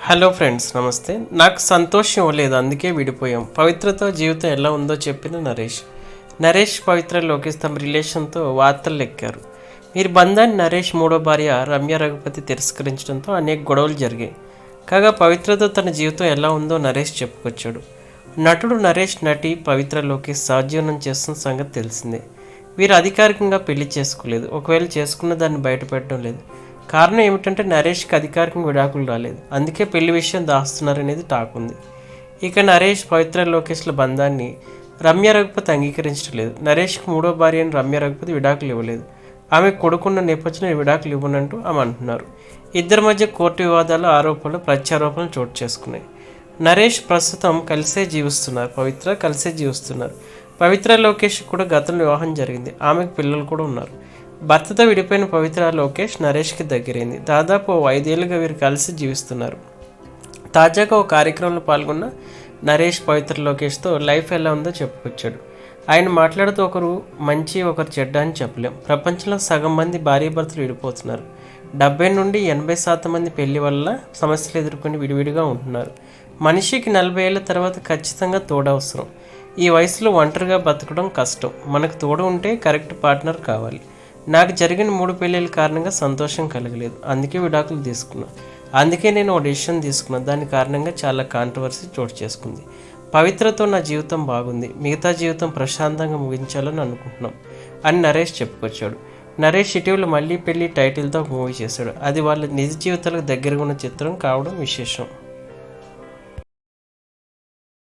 Hello friends నమస్తే. నాకు సంతోషం ఇవ్వలేదు అందుకే విడిపోయాం. పవిత్రతో జీవితం ఎలా ఉందో చెప్పిన నరేష్. నరేష్ పవిత్ర లోకేష్ తమ రిలేషన్తో వార్తలు ఎక్కారు వీరి బంధాన్ని నరేష్ మూడో భార్య రమ్య రఘుపతి తిరస్కరించడంతో అనేక గొడవలు జరిగాయి. కాగా పవిత్రతో తన జీవితం ఎలా ఉందో నరేష్ చెప్పుకొచ్చాడు. నటుడు నరేష్ నటి పవిత్ర లోకేష్ సహజీవనం చేస్తున్న సంగతి తెలిసిందే. వీరు అధికారికంగా పెళ్ళి చేసుకోలేదు. ఒకవేళ చేసుకున్న దాన్ని బయటపెట్టడం లేదు. కారణం ఏమిటంటే నరేష్కి అధికారికంగా విడాకులు రాలేదు. అందుకే పెళ్ళి విషయం దాస్తున్నారనేది టాక్ ఉంది. ఇక నరేష్ పవిత్ర లోకేష్ల బంధాన్ని రమ్య రఘుపతి అంగీకరించడం లేదు నరేష్కి మూడో భార్య అని రమ్య రఘుపతి విడాకులు ఇవ్వలేదు. ఆమె కొడుకున్న నేపథ్యంలో విడాకులు ఇవ్వనంటూ ఆమె అంటున్నారు. ఇద్దరి మధ్య కోర్టు వివాదాలు ఆరోపణలు ప్రత్యారోపణలు చోటు చేసుకున్నాయి. నరేష్ ప్రస్తుతం కలిసే జీవిస్తున్నారు. పవిత్ర కలిసే జీవిస్తున్నారు. పవిత్ర లోకేష్ కూడా గతంలో వివాహం జరిగింది. ఆమెకు పిల్లలు కూడా ఉన్నారు. భర్తతో విడిపోయిన పవిత్ర లోకేష్ నరేష్కి దగ్గరైంది. దాదాపు ఓ ఐదేళ్ళుగా వీరు కలిసి జీవిస్తున్నారు. తాజాగా ఓ కార్యక్రమంలో పాల్గొన్న నరేష్ పవిత్ర లోకేష్తో లైఫ్ ఎలా ఉందో చెప్పుకొచ్చాడు. ఆయన మాట్లాడుతూ ఒకరు మంచి ఒకరు చెడ్డ అని చెప్పలేం. ప్రపంచంలో సగం మంది భార్యాభర్తలు విడిపోతున్నారు. డెబ్బై నుండి ఎనభై శాతం మంది పెళ్ళి వల్ల సమస్యలు ఎదుర్కొని విడివిడిగా ఉంటున్నారు. మనిషికి నలభై ఏళ్ళ తర్వాత ఖచ్చితంగా తోడవసరం ఈ వయసులో ఒంటరిగా బతకడం కష్టం. మనకు తోడు ఉంటే కరెక్ట్ పార్ట్నర్ కావాలి. నాకు జరిగిన మూడు పెళ్ళిళ్ళ కారణంగా సంతోషం కలగలేదు. అందుకే విడాకులు తీసుకున్నాను అందుకే నేను ఒక డెసిషన్ తీసుకున్నాను దాని కారణంగా చాలా కాంట్రవర్సీ చోటు చేసుకుంది. పవిత్రతో నా జీవితం బాగుంది. మిగతా జీవితం ప్రశాంతంగా ముగించాలని అనుకుంటున్నాం అని నరేష్ చెప్పుకొచ్చాడు. నరేష్ ఇటీవల మళ్ళీ పెళ్ళి టైటిల్తో మూవీ చేశాడు. అది వాళ్ళ నిజ జీవితాలకు దగ్గరగా ఉన్న చిత్రం కావడం విశేషం.